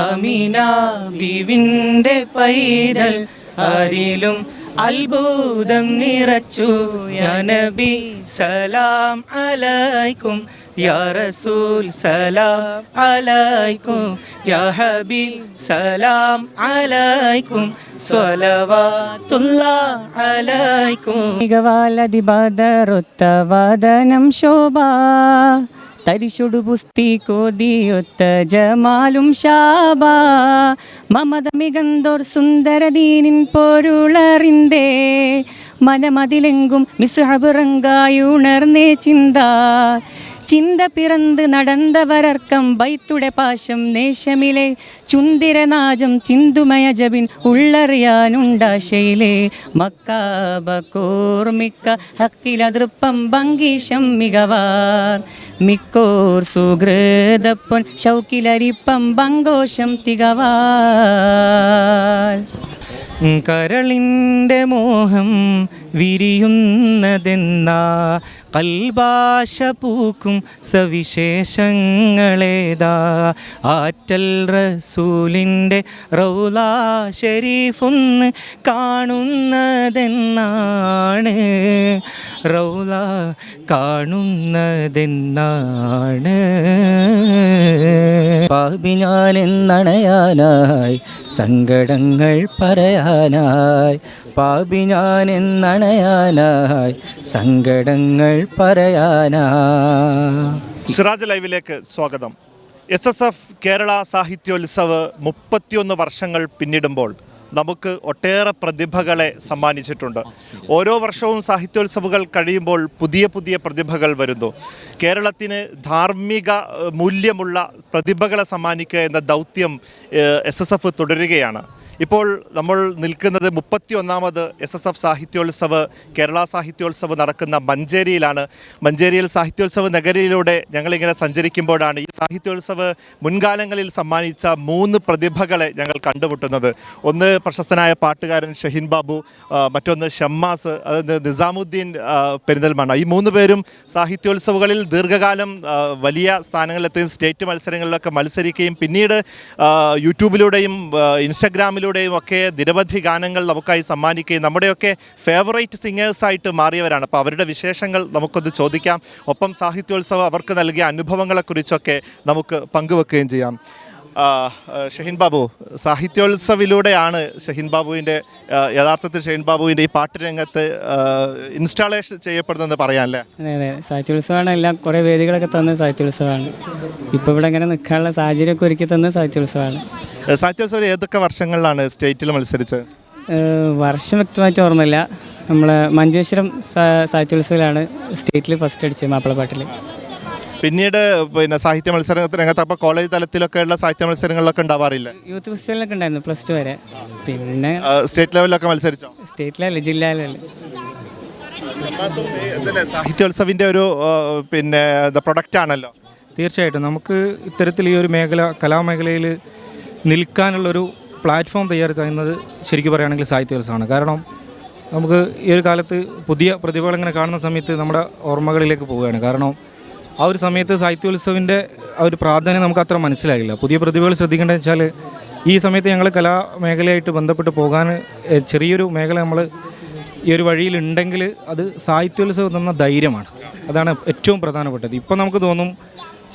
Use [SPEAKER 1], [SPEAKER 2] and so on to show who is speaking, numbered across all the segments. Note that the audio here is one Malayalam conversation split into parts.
[SPEAKER 1] അമീന ബിവിന്റെ പൈതൽ ആരിലും അത്ഭുതം നിറച്ചു. യാ നബി സലാം അലൈക്കും യാ റസൂൽ സലാം അലൈക്കും യാ ഹബീബ് സലാം അലൈക്കും സ്വലവാത്തുള്ള അലൈക്കും. മികവാലതി ബദറൊത്ത വദനം ശോഭ. തരിശുടു പുസ്തി കോതിയൊത്ത ജമാലും ഷാബാ മമത മികന്തോർ സുന്ദരദീനിൻ പൊരുളറിന്തേ. മനമതിലെങ്കും മിസ്ഹബുറങ്കായുണർന്നേ ചിന്ത. ചിന്ത പിറന്ത് നടന്നവരർക്കം ബൈത്തുടെ പാശം നേശമിലെ ചുന്തിരനാജം ചിന്തുമയ ജബിൻ ഉള്ളറിയാനുണ്ടാശയിലെ മക്കാബ കോർമിക്ക ഹക്കിലതൃപ്പം ഭംഗീശം മികവാർ. മിക്കോർ സുഹൃതപ്പൊൻ ശൗക്കിലരിപ്പം ബങ്കോശം തികവാൽ കരളിന്റെ മോഹം വിരിയുന്നതെന്നാ. കൽഭാഷ പൂക്കും സവിശേഷങ്ങളേതാ. ആറ്റൽ റസൂലിന്റെ റൗലാ ഷരീഫൊന്ന് കാണുന്നതെന്നാണ്. റൗല കാണുന്നതെന്നാണ്. പാപി ഞാൻ എന്നണയാനായി സങ്കടങ്ങൾ പറയാനായി. പാപി ഞാൻ എന്നണയാനായി സങ്കടങ്ങൾ പറയാനായി.
[SPEAKER 2] സിറാജ് ലൈവിലേക്ക് സ്വാഗതം. S S F Kerala Sahityotsav മുപ്പത്തിയൊന്ന് വർഷങ്ങൾ പിന്നിടുമ്പോൾ നമുക്ക് ഒട്ടേറെ പ്രതിഭകളെ സമ്മാനിച്ചിട്ടുണ്ട്. ഓരോ വർഷവും സാഹിത്യോത്സവുകൾ കഴിയുമ്പോൾ പുതിയ പുതിയ പ്രതിഭകൾ വരുന്നു. കേരളത്തിന് ധാർമ്മിക മൂല്യമുള്ള പ്രതിഭകളെ സമ്മാനിക്കുക എന്ന ദൗത്യം എസ് എസ് എഫ് തുടരുകയാണ്. ഇപ്പോൾ നമ്മൾ നിൽക്കുന്നത് മുപ്പത്തി ഒന്നാമത് S S F Sahityotsav Kerala Sahityotsav നടക്കുന്ന മഞ്ചേരിയിലാണ്. മഞ്ചേരിയിൽ സാഹിത്യോത്സവ നഗരിയിലൂടെ ഞങ്ങളിങ്ങനെ സഞ്ചരിക്കുമ്പോഴാണ് ഈ സാഹിത്യോത്സവ് മുൻകാലങ്ങളിൽ സമ്മാനിച്ച മൂന്ന് പ്രതിഭകളെ ഞങ്ങൾ കണ്ടുമുട്ടുന്നത്. ഒന്ന് പ്രശസ്തനായ പാട്ടുകാരൻ ഷഹീൻ ബാബു മറ്റൊന്ന് ഷമ്മാസ് അത് നിസാമുദ്ദീൻ പെരിന്തൽമണ്ണ. ഈ മൂന്ന് പേരും സാഹിത്യോത്സവങ്ങളിൽ ദീർഘകാലം വലിയ സ്ഥാനങ്ങളിലെത്തുകയും സ്റ്റേറ്റ് മത്സരങ്ങളിലൊക്കെ മത്സരിക്കുകയും പിന്നീട് യൂട്യൂബിലൂടെയും ഇൻസ്റ്റഗ്രാമിലൂടെയും ഒക്കെ നിരവധി ഗാനങ്ങൾ നമുക്കായി സമ്മാനിക്കുകയും നമ്മുടെയൊക്കെ ഫേവറേറ്റ് സിംഗേഴ്സായിട്ട് മാറിയവരാണ്. അപ്പോൾ അവരുടെ വിശേഷങ്ങൾ നമുക്കൊന്ന് ചോദിക്കാം. ഒപ്പം സാഹിത്യോത്സവം അവർക്ക് നൽകിയ അനുഭവങ്ങളെക്കുറിച്ചൊക്കെ നമുക്ക് പങ്കുവെക്കുകയും ചെയ്യാം. ഷഹീൻ ബാബു സാഹിത്യോത്സവിലൂടെയാണ് ഷഹീൻ ബാബുവിന്റെ യഥാർത്ഥത്തിൽ ഷഹീൻ ബാബുവിന്റെ ഈ പാട്ട് രംഗത്ത് ഇൻസ്റ്റാളേഷൻ ചെയ്യപ്പെടുന്നതെന്ന് പറയാമല്ലേ
[SPEAKER 1] അതെ അതെ. സാഹിത്യോത്സവമാണ് എല്ലാം കുറേ വേദികളൊക്കെ തന്ന സാഹിത്യോത്സവമാണ്. ഇപ്പോൾ ഇവിടെ ഇങ്ങനെ നിൽക്കാനുള്ള സാഹചര്യമൊക്കെ ഒരുക്കി തന്ന സാഹിത്യോത്സവമാണ്.
[SPEAKER 2] സാഹിത്യോത്സവം ഏതൊക്കെ വർഷങ്ങളിലാണ് സ്റ്റേറ്റിൽ മത്സരിച്ചത്?
[SPEAKER 1] വർഷം വ്യക്തമായിട്ട് ഓർമ്മയില്ല. നമ്മൾ മഞ്ചേശ്വരം സാഹിത്യോത്സവത്തിലാണ് സ്റ്റേറ്റിൽ ഫസ്റ്റ് അടിച്ചത് മാപ്പിളപ്പാട്ടിൽ
[SPEAKER 2] പിന്നീട് പിന്നെ സാഹിത്യ മത്സര രംഗത്ത് അപ്പോൾ കോളേജ് തലത്തിലൊക്കെയുള്ള സാഹിത്യ മത്സരങ്ങളിലൊക്കെ ഉണ്ടാവാറില്ല?
[SPEAKER 1] യൂത്ത് ഫെസ്റ്റിവലൊക്കെ ഉണ്ടായിരുന്നു പ്ലസ് ടു വരെ. പിന്നെ
[SPEAKER 2] സ്റ്റേറ്റ് ലെവലിലൊക്കെ മത്സരിച്ചോ?
[SPEAKER 1] സ്റ്റേറ്റ് ലെവലിൽ
[SPEAKER 2] ജില്ലാ ലെവലിൽ സാഹിത്യോത്സവിന്റെ ഒരു പിന്നെ പ്രൊഡക്റ്റ് ആണല്ലോ.
[SPEAKER 3] തീർച്ചയായിട്ടും. നമുക്ക് ഇത്തരത്തിൽ ഈ ഒരു മേഖല കലാമേഖലയിൽ നിൽക്കാനുള്ളൊരു പ്ലാറ്റ്ഫോം തയ്യാറി തരുന്നത് ശരിക്കും പറയുകയാണെങ്കിൽ സാഹിത്യോത്സവമാണ്. കാരണം നമുക്ക് ഈ ഒരു കാലത്ത് പുതിയ പ്രതിഭകൾ ഇങ്ങനെ കാണുന്ന സമയത്ത് നമ്മുടെ ഓർമ്മകളിലേക്ക് പോവുകയാണ്. കാരണം ആ ഒരു സമയത്ത് സാഹിത്യോത്സവിന്റെ ആ ഒരു പ്രാധാന്യം നമുക്ക് അത്ര മനസ്സിലാകില്ല പുതിയ പ്രതിഭകൾ ശ്രദ്ധിക്കേണ്ടത് വെച്ചാൽ ഈ സമയത്ത് ഞങ്ങൾ കലാമേഖലയായിട്ട് ബന്ധപ്പെട്ട് പോകാൻ ചെറിയൊരു മേഖല നമ്മൾ ഈ ഒരു വഴിയിലുണ്ടെങ്കിൽ അത് സാഹിത്യോത്സവം തന്ന ധൈര്യമാണ്. അതാണ് ഏറ്റവും പ്രധാനപ്പെട്ടത്. ഇപ്പം നമുക്ക് തോന്നും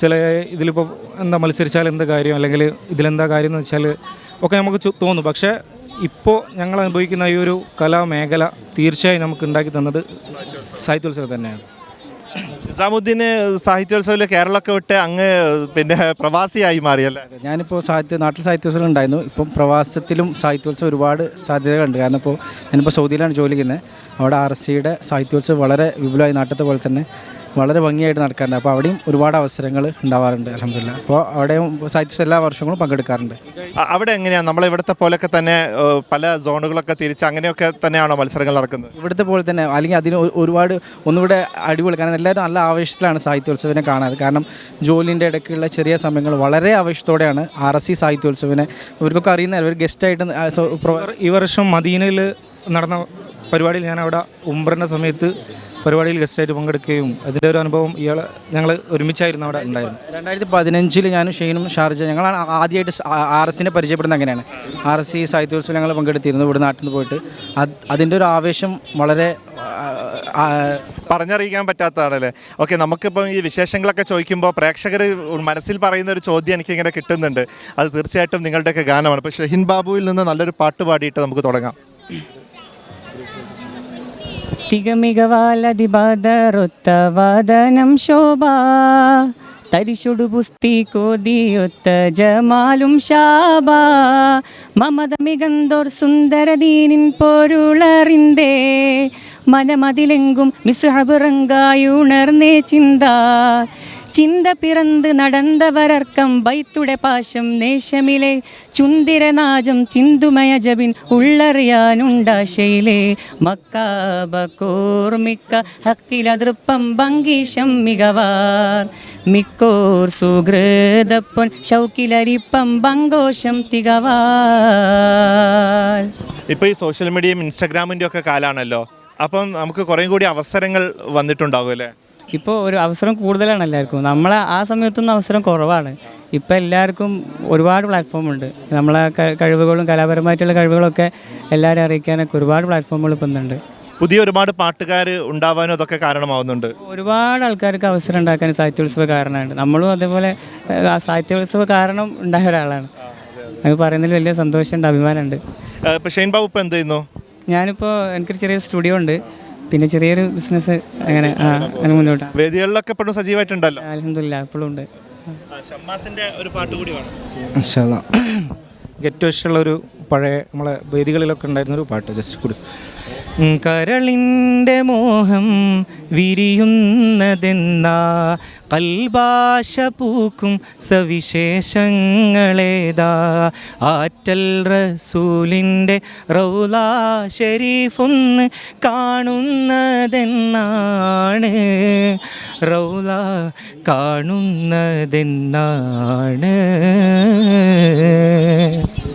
[SPEAKER 3] ചില ഇതിലിപ്പോൾ എന്താ മത്സരിച്ചാൽ എന്താ കാര്യം അല്ലെങ്കിൽ ഇതിലെന്താ കാര്യം എന്ന് വെച്ചാൽ ഒക്കെ നമുക്ക് തോന്നും. പക്ഷേ ഇപ്പോൾ ഞങ്ങൾ അനുഭവിക്കുന്ന ഈ ഒരു കലാമേഖല തീർച്ചയായും നമുക്ക് ഉണ്ടാക്കി തന്നത് സാഹിത്യോത്സവം തന്നെയാണ്.
[SPEAKER 2] നിസാമുദ്ദീന് സാഹിത്യോത്സവത്തിൽ കേരളമൊക്കെ വിട്ട് അങ്ങ് പിന്നെ പ്രവാസിയായി മാറിയല്ലേ?
[SPEAKER 4] ഞാനിപ്പോൾ സാഹിത്യ നാട്ടിൽ സാഹിത്യോത്സവം ഉണ്ടായിരുന്നു ഇപ്പം പ്രവാസത്തിലും സാഹിത്യോത്സവം ഒരുപാട് സാധ്യതകളുണ്ട്. കാരണം ഇപ്പോൾ ഞാനിപ്പോൾ സൗദിയിലാണ് ജോലി ചെയ്യുന്നത്. അവിടെ ആർ സിയുടെ സാഹിത്യോത്സവം വളരെ വിപുലമായി നാട്ടത്തെ പോലെ തന്നെ വളരെ ഭംഗിയായിട്ട് നടക്കാറുണ്ട്. അപ്പോൾ അവിടെയും ഒരുപാട് അവസരങ്ങൾ ഉണ്ടാവാറുണ്ട് അലഹമില്ല അപ്പോൾ അവിടെയും സാഹിത്യ എല്ലാ വർഷങ്ങളും പങ്കെടുക്കാറുണ്ട്.
[SPEAKER 2] അവിടെ എങ്ങനെയാണ് നമ്മൾ ഇവിടുത്തെ പോലൊക്കെ തന്നെ പല സോണുകളൊക്കെ തിരിച്ച് അങ്ങനെയൊക്കെ തന്നെയാണോ മത്സരങ്ങൾ നടക്കുന്നത്?
[SPEAKER 4] ഇവിടുത്തെ പോലെ തന്നെ അല്ലെങ്കിൽ അതിന് ഒരുപാട് ഒന്നുകൂടെ അടിപൊളി കാരണം എല്ലാവരും നല്ല ആവേശത്തിലാണ് സാഹിത്യോത്സവനെ കാണാറ്. കാരണം ജോലിന്റെ ഇടയ്ക്കുള്ള ചെറിയ സമയങ്ങൾ വളരെ ആവേശത്തോടെയാണ് ആർ എസ് സി സാഹിത്യോത്സവനെ ഇവർക്കൊക്കെ അറിയുന്ന ഒരു ഗസ്റ്റായിട്ട്
[SPEAKER 3] ഈ വർഷം മദീനയിൽ നടന്ന പരിപാടിയിൽ ഞാൻ അവിടെ ഉംബ്രന്റെ സമയത്ത് പരിപാടിയിൽ ഗസ്റ്റായിട്ട് പങ്കെടുക്കുകയും അതിന്റെ ഒരു അനുഭവം ഇയാൾ ഞങ്ങൾ ഒരുമിച്ചായിരുന്നു അവിടെ ഉണ്ടായിരുന്നു
[SPEAKER 4] രണ്ടായിരത്തി പതിനഞ്ചിൽ ഞാനും ഷെയ്നും ഷാർജ ഞങ്ങളാണ് ആദ്യമായിട്ട് ആർ എസിനെ പരിചയപ്പെടുന്നത് അങ്ങനെയാണ്. ആർ എസ് സി സാഹിത്യോത്സവം ഞങ്ങൾ പങ്കെടുത്തിരുന്നു ഇവിടെ നാട്ടിൽ നിന്ന് പോയിട്ട്. അത് അതിന്റെ ഒരു ആവേശം വളരെ
[SPEAKER 2] പറഞ്ഞറിയിക്കാൻ പറ്റാത്തതാണല്ലേ? ഓക്കെ നമുക്കിപ്പം ഈ വിശേഷങ്ങളൊക്കെ ചോദിക്കുമ്പോൾ പ്രേക്ഷകർ മനസ്സിൽ പറയുന്ന ഒരു ചോദ്യം എനിക്കിങ്ങനെ കിട്ടുന്നുണ്ട്. അത് തീർച്ചയായിട്ടും നിങ്ങളുടെയൊക്കെ ഗാനമാണ്. അപ്പോൾ ഷെഹിൻ ബാബുവിൽ നിന്ന് നല്ലൊരു പാട്ട് പാടിയിട്ട് നമുക്ക് തുടങ്ങാം.
[SPEAKER 1] തികമികവാലതി ബാധറൊത്ത വാദനം ശോഭ. തരിശുടു പുസ്തി കോതിയൊത്ത ജമാലും ശാബ മമത മികന്തോർ സുന്ദരദീനിൻ പൊരുളറിന്തേ. മനമതിലെങ്കും മിസ്ഹബുറങ്കായുണർന്നേ ചിന്ത. ചിന്ത പിറന്ത് നടന്നവരർക്കം ബൈത്തുടെ പാശം നേശമിലെ ചുന്തിരനാജം ചിന്തുമയ ജബിൻ ഉള്ളറിയാനുണ്ടാശയിലെ മക്കാബ കോർമിക്ക ഹക്കിലതൃപ്പം ഭംഗീശം മികവാർ. മിക്കോർ സുഹൃതപ്പൊൻ ശൗക്കിലരിപ്പം ഭംഗോഷം തികവാ
[SPEAKER 2] ഇപ്പോൾ ഈ സോഷ്യൽ മീഡിയയും ഇൻസ്റ്റാഗ്രാമിന്റെ ഒക്കെ കാലാണല്ലോ. അപ്പം നമുക്ക് കുറേ കൂടി അവസരങ്ങൾ വന്നിട്ടുണ്ടാകും അല്ലേ?
[SPEAKER 1] ഇപ്പോൾ ഒരു അവസരം കൂടുതലാണ് എല്ലാവർക്കും. നമ്മളെ ആ സമയത്തൊന്നും അവസരം കുറവാണ്. ഇപ്പം എല്ലാവർക്കും ഒരുപാട് പ്ലാറ്റ്ഫോം ഉണ്ട്. നമ്മളെ കഴിവുകളും കലാപരമായിട്ടുള്ള കഴിവുകളൊക്കെ എല്ലാവരും അറിയിക്കാനൊക്കെ ഒരുപാട് പ്ലാറ്റ്ഫോമുകൾ ഇപ്പം ഇന്നുണ്ട്.
[SPEAKER 2] പുതിയ ഒരുപാട് പാട്ടുകാർ ഉണ്ടാവാനും അതൊക്കെ കാരണമാവുന്നുണ്ട്.
[SPEAKER 1] ഒരുപാട് ആൾക്കാർക്ക് അവസരം ഉണ്ടാക്കാൻ സാഹിത്യോത്സവ കാരണമാണ് നമ്മളും അതേപോലെ സാഹിത്യോത്സവ കാരണം ഉണ്ടായ ഒരാളാണ്. അത് പറയുന്നതിൽ വലിയ സന്തോഷമുണ്ട് അഭിമാനമുണ്ട്.
[SPEAKER 2] ഷെയ്ൻ ബാബു ഇപ്പോൾ എന്ത് ചെയ്യുന്നു?
[SPEAKER 1] ഞാനിപ്പോൾ എനിക്കൊരു ചെറിയ സ്റ്റുഡിയോ ഉണ്ട്. പിന്നെ ചെറിയൊരു ബിസിനസ് അങ്ങനെ ആ അങ്ങനെ മുന്നോട്ടാണ്
[SPEAKER 2] വേദികളിലൊക്കെ എപ്പോഴും സജീവമായിട്ടുണ്ടല്ലോ
[SPEAKER 1] അലഹമില്ല ഇപ്പോഴും ഉണ്ട്.
[SPEAKER 2] ഷമ്മാസിന്റെ ഒരു പാട്ട് കൂടി വേണം.
[SPEAKER 3] ഗെറ്റ് ഏറ്റവും ഇഷ്ടമുള്ള ഒരു പഴയ നമ്മളെ വേദികളിലൊക്കെ ഉണ്ടായിരുന്ന ഒരു പാട്ട് ജസ്റ്റ് കൂടി. കരളിന്റെ മോഹം വിരിയുന്നതെന്നാ? കൽഭാഷ പൂക്കും സവിശേഷങ്ങളേതാ? ആറ്റൽ റസൂലിന്റെ റൗലാ ഷെരീഫൊന്ന് കാണുന്നതെന്നാണ്. റൗല കാണുന്നതെന്നാണ്.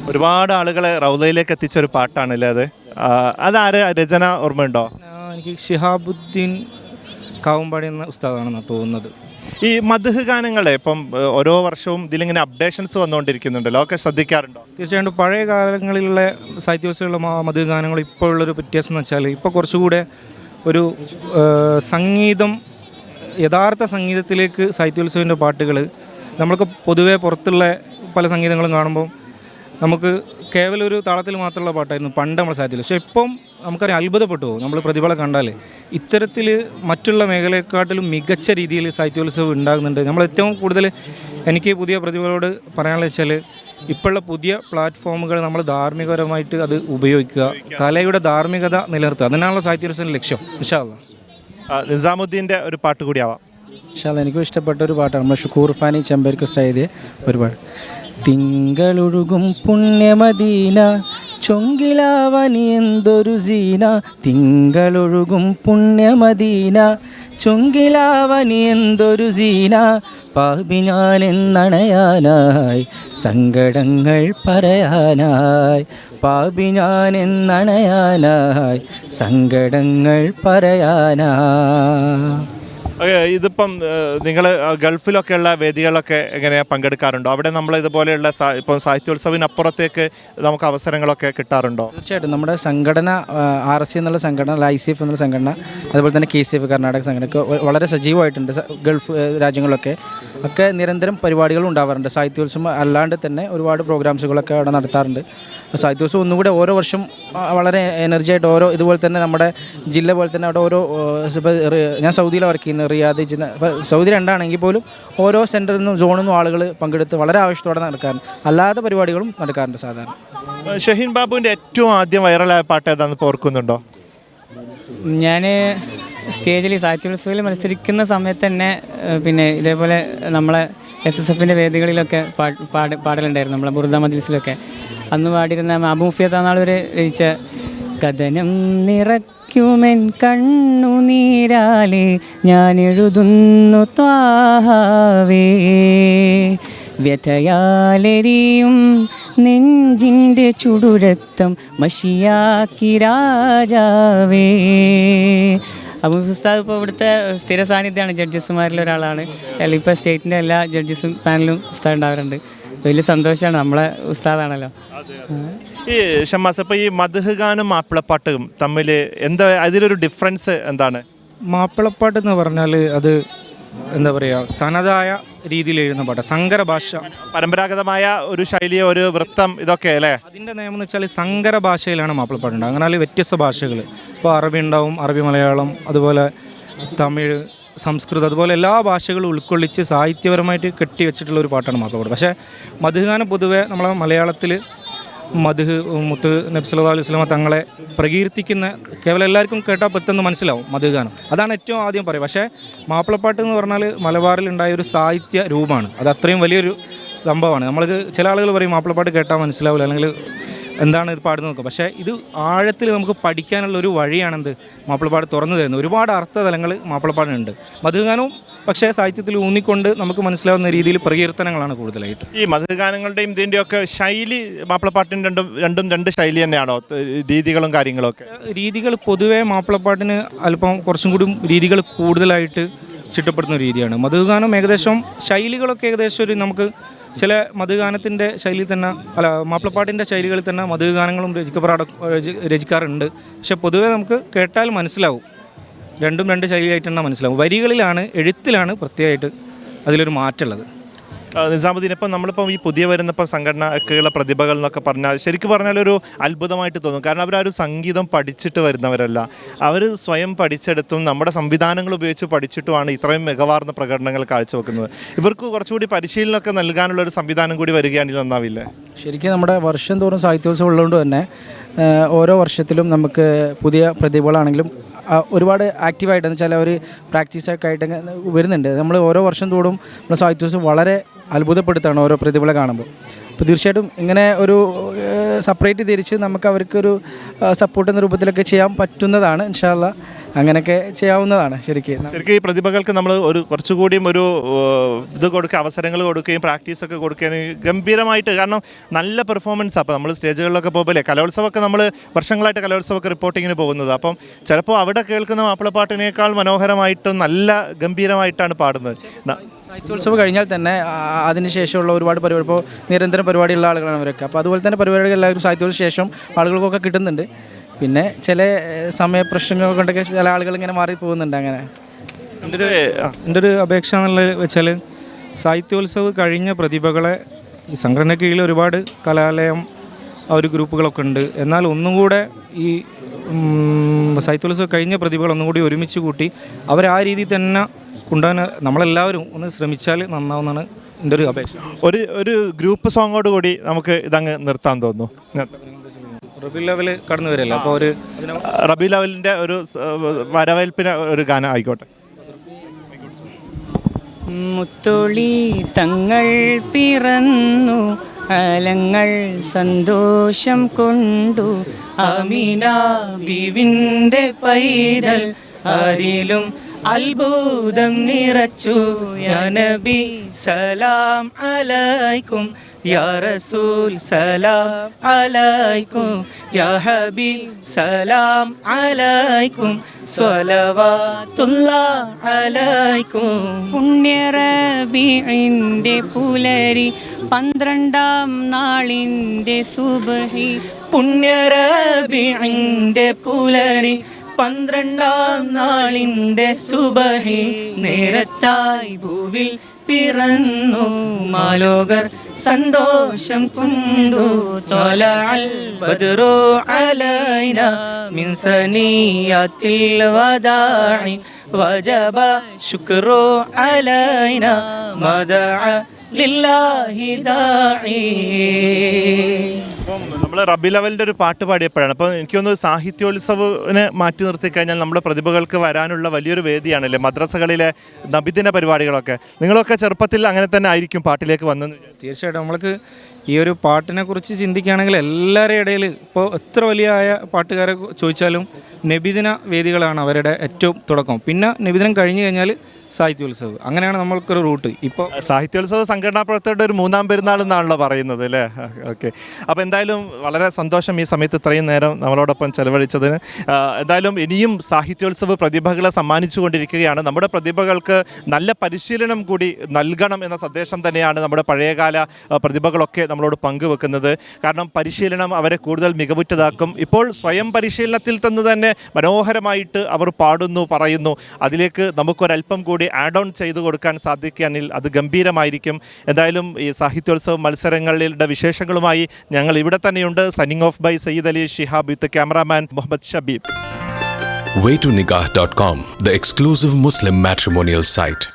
[SPEAKER 2] ഒരുപാട് ആളുകളെ റൗലയിലേക്ക് എത്തിച്ച ഒരു പാട്ടാണല്ലേ അത്? അതാര് രചന ഓർമ്മയുണ്ടോ?
[SPEAKER 3] എനിക്ക് ഷിഹാബുദ്ദീൻ കാവുമ്പാടി എന്ന ഉസ്താദാണെന്നാണ് തോന്നുന്നത്.
[SPEAKER 2] ഈ മധുഹ് ഗാനങ്ങളെ ഇപ്പം ഓരോ വർഷവും ഇതിലിങ്ങനെ അപ്ഡേഷൻസ് വന്നുകൊണ്ടിരിക്കുന്നുണ്ടല്ലോ. ഒക്കെ ശ്രദ്ധിക്കാറുണ്ടോ?
[SPEAKER 3] തീർച്ചയായിട്ടും പഴയ കാലങ്ങളിലുള്ള സാഹിത്യോത്സവമുള്ള മധുഹ് ഗാനങ്ങൾ ഇപ്പോൾ ഉള്ളൊരു വ്യത്യാസം എന്ന് വെച്ചാൽ ഇപ്പോൾ കുറച്ചുകൂടെ ഒരു സംഗീതം യഥാർത്ഥ സംഗീതത്തിലേക്ക് സാഹിത്യോത്സവന്റെ പാട്ടുകൾ നമ്മൾക്ക് പൊതുവേ പുറത്തുള്ള പല സംഗീതങ്ങളും കാണുമ്പോൾ നമുക്ക് കേവലം ഒരു താളത്തിൽ മാത്രമുള്ള പാട്ടായിരുന്നു പണ്ട് നമ്മൾ സാധ്യത പക്ഷേ ഇപ്പം നമുക്കറിയാം അത്ഭുതപ്പെട്ടു. പോകും നമ്മൾ പ്രതിഭകളെ കണ്ടാൽ ഇത്തരത്തിൽ മറ്റുള്ള മേഖലയെക്കാട്ടിലും മികച്ച രീതിയിൽ സാഹിത്യോത്സവം ഉണ്ടാകുന്നുണ്ട്. നമ്മൾ ഏറ്റവും കൂടുതൽ എനിക്ക് പുതിയ പ്രതിഭകളോട് പറയാനുള്ള വെച്ചാൽ ഇപ്പോഴുള്ള പുതിയ പ്ലാറ്റ്ഫോമുകൾ നമ്മൾ ധാർമ്മികപരമായിട്ട് അത് ഉപയോഗിക്കുക. കലയുടെ ധാർമ്മികത നിലനിർത്തുക. അതിനാണല്ലോ സാഹിത്യോത്സവത്തിന്റെ ലക്ഷ്യം. ഇൻഷാല്ല
[SPEAKER 2] നിസാമുദ്ദീന്റെ ഒരു പാട്ട് കൂടിയാവാം.
[SPEAKER 4] ഇൻഷാല്ല എനിക്കും ഇഷ്ടപ്പെട്ട ഒരു പാട്ടാണ്. നമ്മൾ ഷുക്കൂർ ഫാനി ചെമ്പരിക്ക് എഴുതിയ ഒരുപാട് തിങ്കളൊഴുകും പുണ്യമദീന ചൊങ്കിലാവനി എന്തൊരു സീന. തിങ്കളൊഴുകും പുണ്യമദീന ചൊങ്കിലാവനി എന്തൊരു സീന. പാപി ഞാൻ എന്നണയാനായി സങ്കടങ്ങൾ പറയാനായി. പാപി ഞാൻ സങ്കടങ്ങൾ പറയാനായി
[SPEAKER 2] ഇതിപ്പം നിങ്ങൾ ഗൾഫിലൊക്കെ ഉള്ള വേദികളൊക്കെ എങ്ങനെയാണ് പങ്കെടുക്കാറുണ്ടോ? അവിടെ നമ്മൾ ഇതുപോലെയുള്ള ഇപ്പം സാഹിത്യോത്സവിനപ്പുറത്തേക്ക് നമുക്ക് അവസരങ്ങളൊക്കെ കിട്ടാറുണ്ടോ?
[SPEAKER 4] തീർച്ചയായിട്ടും. നമ്മുടെ സംഘടന ആർ എസ് സി എന്നുള്ള സംഘടന ഐ സി എഫ് എന്നുള്ള സംഘടന അതുപോലെ തന്നെ കെ സി എഫ് കർണാടക സംഘടന വളരെ സജീവമായിട്ടുണ്ട് ഗൾഫ് രാജ്യങ്ങളിലൊക്കെ. ഒക്കെ നിരന്തരം പരിപാടികൾ ഉണ്ടാവാറുണ്ട്. സാഹിത്യോത്സവം അല്ലാണ്ട് തന്നെ ഒരുപാട് പ്രോഗ്രാംസുകളൊക്കെ അവിടെ നടത്താറുണ്ട്. അപ്പോൾ സാഹിത്യോത്സവം ഒന്നുകൂടെ ഓരോ വർഷം വളരെ എനർജി ആയിട്ട് ഓരോ ഇതുപോലെ തന്നെ നമ്മുടെ ജില്ല പോലെ തന്നെ അവിടെ ഓരോ ഞാൻ സൗദിയിലാണ് വർക്ക് ചെയ്യുന്നത് റിയാദ് ജിന്ന ഇപ്പോൾ സൗദി രണ്ടാണെങ്കിൽ പോലും ഓരോ സെന്ററിൽ നിന്നും സോണിൽ നിന്നും ആളുകൾ പങ്കെടുത്ത് വളരെ ആവശ്യത്തോടെ നടക്കാറുണ്ട്. അല്ലാത്ത പരിപാടികളും നടക്കാറുണ്ട് സാധാരണ.
[SPEAKER 2] ഷഹീൻ ബാബുവിന്റെ ഏറ്റവും ആദ്യം വൈറലായ പാട്ട് ഏതാണെന്ന് ഓർക്കുന്നുണ്ടോ?
[SPEAKER 1] ഞാൻ സ്റ്റേജിൽ സാഹിത്യോത്സവത്തിൽ മത്സരിക്കുന്ന സമയത്ത് തന്നെ പിന്നെ ഇതേപോലെ നമ്മളെ എസ് എസ് എഫിന്റെ വേദികളിലൊക്കെ പാട് പാടലുണ്ടായിരുന്നു നമ്മളെ ബുർദ മജ്ലിസിലൊക്കെ. അന്ന് പാടിയിരുന്ന അബൂഫിയ താന്നാളൊരു രചിച്ച കഥനം നിറയ്ക്കുമെൻ കണ്ണുനീരാലെ ഞാൻ എഴുതുന്നു ത്വാഹാവേ. വ്യഥയാലെരിയും നെഞ്ചിന്റെ ചുടുരക്തം മഷിയാക്കി രാജാവേ. അപ്പം ഉസ്താദ് ഇപ്പോൾ ഇവിടുത്തെ സ്ഥിര സാന്നിധ്യമാണ് ജഡ്ജസ്മാരിൽ ഒരാളാണ്. അല്ലെങ്കിൽ ഇപ്പോൾ സ്റ്റേറ്റിന്റെ എല്ലാ ജഡ്ജസും പാനലും ഉസ്താദ് ഉണ്ടാവാറുണ്ട്. വലിയ സന്തോഷമാണ് നമ്മളെ ഉസ്താദാണല്ലോ.
[SPEAKER 2] ഈ ഷമാസ് അപ്പോൾ ഈ മധുഗാനും മാപ്പിളപ്പാട്ടും തമ്മിൽ എന്താ അതിലൊരു ഡിഫറൻസ് എന്താണ്?
[SPEAKER 3] മാപ്പിളപ്പാട്ട് എന്ന് പറഞ്ഞാൽ അത് എന്താ പറയുക തനതായ രീതിയിൽ എഴുതുന്ന പാട്ട് സങ്കര ഭാഷ
[SPEAKER 2] പരമ്പരാഗതമായ ഒരു ശൈലി ഒരു വൃത്തം ഇതൊക്കെ അല്ലേ?
[SPEAKER 3] അതിന്റെ നിയമം എന്ന് വെച്ചാൽ സങ്കര ഭാഷയിലാണ് മാപ്പിളപ്പാട്ട് ഉണ്ടാകുക അങ്ങനെ വ്യത്യസ്ത ഭാഷകൾ ഇപ്പോൾ അറബി ഉണ്ടാവും അറബി മലയാളം അതുപോലെ തമിഴ് സംസ്കൃതം അതുപോലെ എല്ലാ ഭാഷകളും ഉൾക്കൊള്ളിച്ച് സാഹിത്യപരമായിട്ട് കെട്ടിവെച്ചിട്ടുള്ള ഒരു പാട്ടാണ് മാപ്പിളപ്പാട്ട് പക്ഷേ മധുഗാനം പൊതുവേ നമ്മളെ മലയാളത്തിൽ മധു മുത്ത് നബ്സല്ലാ അലൈഹി തങ്ങളെ പ്രകീർത്തിക്കുന്ന കേവലം എല്ലാവർക്കും കേട്ടാൽ പെട്ടെന്ന് മനസ്സിലാവും മധു ഗാനം. അതാണ് ഏറ്റവും ആദ്യം പറയുക. പക്ഷേ മാപ്പിളപ്പാട്ട് എന്ന് പറഞ്ഞാൽ മലബാറിൽ ഉണ്ടായ ഒരു സാഹിത്യ രൂപമാണ്. അത് അത്രയും വലിയൊരു സംഭവമാണ്. നമ്മൾക്ക് ചില ആളുകൾ പറയും മാപ്പിളപ്പാട്ട് കേട്ടാൽ മനസ്സിലാവില്ല. അല്ലെങ്കിൽ എന്താണ് ഇത് പാടുന്നത് നോക്കുക പക്ഷേ ഇത് ആഴത്തിൽ നമുക്ക് പഠിക്കാനുള്ള ഒരു വഴിയാണെന്ത് മാപ്പിളപ്പാട് തുറന്നു തരുന്നത്. ഒരുപാട് അർത്ഥതലങ്ങൾ മാപ്പിളപ്പാടിനുണ്ട്. മധുഗാനവും പക്ഷേ സാഹിത്യത്തിൽ ഊന്നിക്കൊണ്ട് നമുക്ക് മനസ്സിലാവുന്ന രീതിയിൽ പ്രകീർത്തനങ്ങളാണ് കൂടുതലായിട്ട്.
[SPEAKER 2] ഈ മധുഗാനങ്ങളുടെയും ഇതിന്റെയും ഒക്കെ ശൈലി മാപ്പിളപ്പാട്ടിന് രണ്ടും രണ്ടും രണ്ട് ശൈലി തന്നെയാണോ? രീതികളും കാര്യങ്ങളും ഒക്കെ
[SPEAKER 3] രീതികൾ പൊതുവേ മാപ്പിളപ്പാട്ടിന് അല്പം കുറച്ചും കൂടി രീതികൾ കൂടുതലായിട്ട് ചിട്ടപ്പെടുന്ന രീതിയാണ്. മധുഗാനം ഏകദേശം ശൈലികളൊക്കെ ഏകദേശം ഒരു നമുക്ക് ചില മധുഗാനത്തിന്റെ ശൈലി തന്നെ അല്ല മാപ്പിളപ്പാട്ടിന്റെ ശൈലികളിൽ തന്നെ മധുഗാനങ്ങളും രചിക്കപ്പെടാ രചി- രചിക്കാറുണ്ട്. പക്ഷെ പൊതുവേ നമുക്ക് കേട്ടാൽ മനസ്സിലാവും. രണ്ടും രണ്ട് ശൈലിയായിട്ട് തന്നെ മനസ്സിലാവും. വരികളിലാണ് എഴുത്തിലാണ് പ്രത്യേകമായിട്ട് അതിലൊരു മാറ്റമുള്ളത്.
[SPEAKER 2] നിസാമുദ്ദീൻ ഇപ്പം നമ്മളിപ്പം ഈ പുതിയ വരുന്ന ഇപ്പം സംഘടനക്കുള്ള പ്രതിഭകൾ എന്നൊക്കെ പറഞ്ഞാൽ ശരിക്കും പറഞ്ഞാൽ ഒരു അത്ഭുതമായിട്ട് തോന്നും. കാരണം അവരൊരു സംഗീതം പഠിച്ചിട്ട് വരുന്നവരല്ല. അവർ സ്വയം പഠിച്ചെടുത്തും നമ്മുടെ സംവിധാനങ്ങൾ ഉപയോഗിച്ച് പഠിച്ചിട്ടുമാണ് ഇത്രയും മികവാർന്ന പ്രകടനങ്ങൾ കാഴ്ചവെക്കുന്നത്. ഇവർക്ക് കുറച്ചുകൂടി പരിശീലനമൊക്കെ നൽകാനുള്ള ഒരു സംവിധാനം കൂടി വരികയാണെങ്കിൽ നന്നാവില്ലേ?
[SPEAKER 4] ശരിക്കും നമ്മുടെ വർഷം തോറും സാഹിത്യോത്സവം ഉള്ളതുകൊണ്ട് തന്നെ ഓരോ വർഷത്തിലും നമുക്ക് പുതിയ പ്രതിഭകളാണെങ്കിലും ഒരുപാട് ആക്റ്റീവായിട്ട് എന്ന് വെച്ചാൽ അവർ പ്രാക്ടീസൊക്കെ ആയിട്ട് വരുന്നുണ്ട്. നമ്മൾ ഓരോ വർഷം തോടും നമ്മുടെ സാഹിത്യോത്സവം വളരെ അത്ഭുതപ്പെടുത്താണ് ഓരോ പ്രതിഭകളെ കാണുമ്പോൾ. അപ്പോൾ തീർച്ചയായിട്ടും ഇങ്ങനെ ഒരു സെപ്പറേറ്റ് തിരിച്ച് നമുക്ക് അവർക്കൊരു സപ്പോർട്ട് എന്ന രൂപത്തിലൊക്കെ ചെയ്യാൻ പറ്റുന്നതാണ് ഇൻഷാല്ല അങ്ങനെയൊക്കെ ചെയ്യാവുന്നതാണ് ശരിക്കും.
[SPEAKER 2] ശരിക്കും ഈ പ്രതിഭകൾക്ക് നമ്മൾ ഒരു കുറച്ചുകൂടിയും ഒരു ഇത് കൊടുക്കുക അവസരങ്ങൾ കൊടുക്കുകയും പ്രാക്ടീസ് ഒക്കെ കൊടുക്കുകയും ഗംഭീരമായിട്ട്. കാരണം നല്ല പെർഫോമൻസ്. അപ്പോൾ നമ്മൾ സ്റ്റേജുകളിലൊക്കെ പോകുമ്പോൾ കലോത്സവമൊക്കെ നമ്മൾ വർഷങ്ങളായിട്ട് കലോത്സവമൊക്കെ റിപ്പോർട്ടിങ്ങിന് പോകുന്നത്. അപ്പം ചിലപ്പോൾ അവിടെ കേൾക്കുന്ന മാപ്പിളപ്പാട്ടിനേക്കാൾ മനോഹരമായിട്ടും നല്ല ഗംഭീരമായിട്ടാണ് പാടുന്നത്.
[SPEAKER 4] സാഹിത്യോത്സവം കഴിഞ്ഞാൽ തന്നെ അതിനുശേഷമുള്ള ഒരുപാട് പരിപാടി ഇപ്പോൾ നിരന്തരം പരിപാടിയുള്ള ആളുകളാണ് അവരൊക്കെ. അപ്പോൾ അതുപോലെ തന്നെ പരിപാടികൾ എല്ലാവരും സാഹിത്യോത്സവ ശേഷം ആളുകൾക്കൊക്കെ കിട്ടുന്നുണ്ട്. പിന്നെ ചില സമയപ്രശ്നങ്ങൾ കൊണ്ടൊക്കെ ചില ആളുകൾ ഇങ്ങനെ മാറി പോകുന്നുണ്ട് അങ്ങനെ.
[SPEAKER 2] എന്റെ ഒരു
[SPEAKER 3] എന്റെ ഒരു അപേക്ഷ എന്നുള്ളത് വെച്ചാൽ സാഹിത്യോത്സവ് കഴിഞ്ഞ പ്രതിഭകളെ ഈ സംഘടന കീഴിൽ ഒരുപാട് കലാലയം ആ ഒരു ഗ്രൂപ്പുകളൊക്കെ ഉണ്ട്. എന്നാൽ ഒന്നും കൂടെ ഈ സാഹിത്യോത്സവം കഴിഞ്ഞ പ്രതിഭകൾ ഒന്നും കൂടി ഒരുമിച്ച് കൂട്ടി അവർ ആ രീതിയിൽ തന്നെ കൊണ്ടുപോകാൻ നമ്മളെല്ലാവരും ഒന്ന് ശ്രമിച്ചാൽ നന്നാവുന്നതാണ് എന്റെ ഒരു അപേക്ഷ.
[SPEAKER 2] ഒരു ഒരു ഗ്രൂപ്പ് സോങ്ങോട് കൂടി നമുക്ക് ഇതങ്ങ് നിർത്താൻ തോന്നുന്നു.
[SPEAKER 3] റബി ലെവൽ കടന്നു വരില്ല അപ്പോൾ ഒരു
[SPEAKER 2] റബി ലെവലിന്റെ ഒരു വരവേൽപ്പിന് ഒരു ഗാനം ആയിക്കോട്ടെ.
[SPEAKER 1] മുത്തൊളി തങ്ങൾ പിറന്നു അലങ്ങൾ സന്തോഷം കൊണ്ടു. അമീന ബീവിന്റെ പൈതൽ ആരിലും അത്ഭുതം നിറച്ചു. യാ നബി സലാം അലൈക്കും. യാ റസൂൽ സലാം അലൈക്കും യാ ഹബീബ് സലാം അലൈക്കും സ്വലവാത്തുള്ള അലൈക്കും പുണ്യറബിന്റെ പുലരി പന്ത്രണ്ടാം നാളിന്റെ സുബഹി. പുണ്യറബിന്റെ പുലരി പന്ത്രണ്ടാം നാളിന്റെ സുബഹി. നേരത്തായി ഭൂവിൽ പിറന്നു മാലോകർ സന്തോഷം കൊണ്ടു തൊലഅൽ ബദ്റു അലൈന മിൻ സനിയാത്തിൽ വദാഇ വജബ ശുക്രു അലൈന മദഅ ലില്ലാഹി ദാഇ
[SPEAKER 2] അപ്പം നമ്മൾ റബി ലെവലിന്റെ ഒരു പാട്ട് പാടിയപ്പോഴാണ്. അപ്പോൾ എനിക്ക് തോന്നുന്നു സാഹിത്യോത്സവനെ മാറ്റി നിർത്തി കഴിഞ്ഞാൽ നമ്മുടെ പ്രതിഭകൾക്ക് വരാനുള്ള വലിയൊരു വേദിയാണല്ലേ? മദ്രസകളിലെ നബിദിന പരിപാടികളൊക്കെ. നിങ്ങളൊക്കെ ചെറുപ്പത്തിൽ അങ്ങനെ തന്നെ ആയിരിക്കും പാട്ടിലേക്ക് വന്നത്.
[SPEAKER 3] തീർച്ചയായിട്ടും നമ്മൾക്ക് ഈ ഒരു പാട്ടിനെ കുറിച്ച് ചിന്തിക്കുകയാണെങ്കിൽ എല്ലാവരുടെ ഇടയിൽ ഇപ്പോൾ എത്ര വലിയ ആയ പാട്ടുകാരെ ചോദിച്ചാലും നബിദിന വേദികളാണ് അവരുടെ ഏറ്റവും തുടക്കം. പിന്നെ നബിദിനം കഴിഞ്ഞു കഴിഞ്ഞാൽ സാഹിത്യോത്സവ്. അങ്ങനെയാണ് നമ്മൾക്കൊരു റൂട്ട്. ഇപ്പോൾ
[SPEAKER 2] സാഹിത്യോത്സവ സംഘടനാ പ്രവർത്തകരുടെ ഒരു മൂന്നാം പെരുന്നാൾ എന്നാണല്ലോ പറയുന്നത് അല്ലേ? ഓക്കെ. അപ്പോൾ എന്തായാലും വളരെ സന്തോഷം ഈ സമയത്ത് ഇത്രയും നേരം നമ്മളോടൊപ്പം ചെലവഴിച്ചതിന്. എന്തായാലും ഇനിയും സാഹിത്യോത്സവ പ്രതിഭകളെ സമ്മാനിച്ചുകൊണ്ടിരിക്കുകയാണ്. നമ്മുടെ പ്രതിഭകൾക്ക് നല്ല പരിശീലനം കൂടി നൽകണം എന്ന സന്ദേശം തന്നെയാണ് നമ്മുടെ പഴയകാല പ്രതിഭകളൊക്കെ നമ്മളോട് പങ്കുവെക്കുന്നത്. കാരണം പരിശീലനം അവരെ കൂടുതൽ മികവുറ്റതാക്കും. ഇപ്പോൾ സ്വയം പരിശീലനത്തിൽ തന്നെ തന്നെ മനോഹരമായിട്ട് അവർ പാടുന്നു പറയുന്നു. അതിലേക്ക് നമുക്കൊരല്പം കൂടി ആഡ് ഓൺ ചെയ്തു കൊടുക്കാൻ സാധിക്കുകയാണെങ്കിൽ അത് ഗംഭീരമായിരിക്കും. എന്തായാലും ഈ സാഹിത്യോത്സവ മത്സരങ്ങളുടെ വിശേഷങ്ങളുമായി ഞങ്ങൾ ഇവിടെ തന്നെയുണ്ട്. Signing off by Sayyid Ali Shihab with cameraman Muhammad Shabeeb
[SPEAKER 5] waytonikah.com, the exclusive Muslim matrimonial site.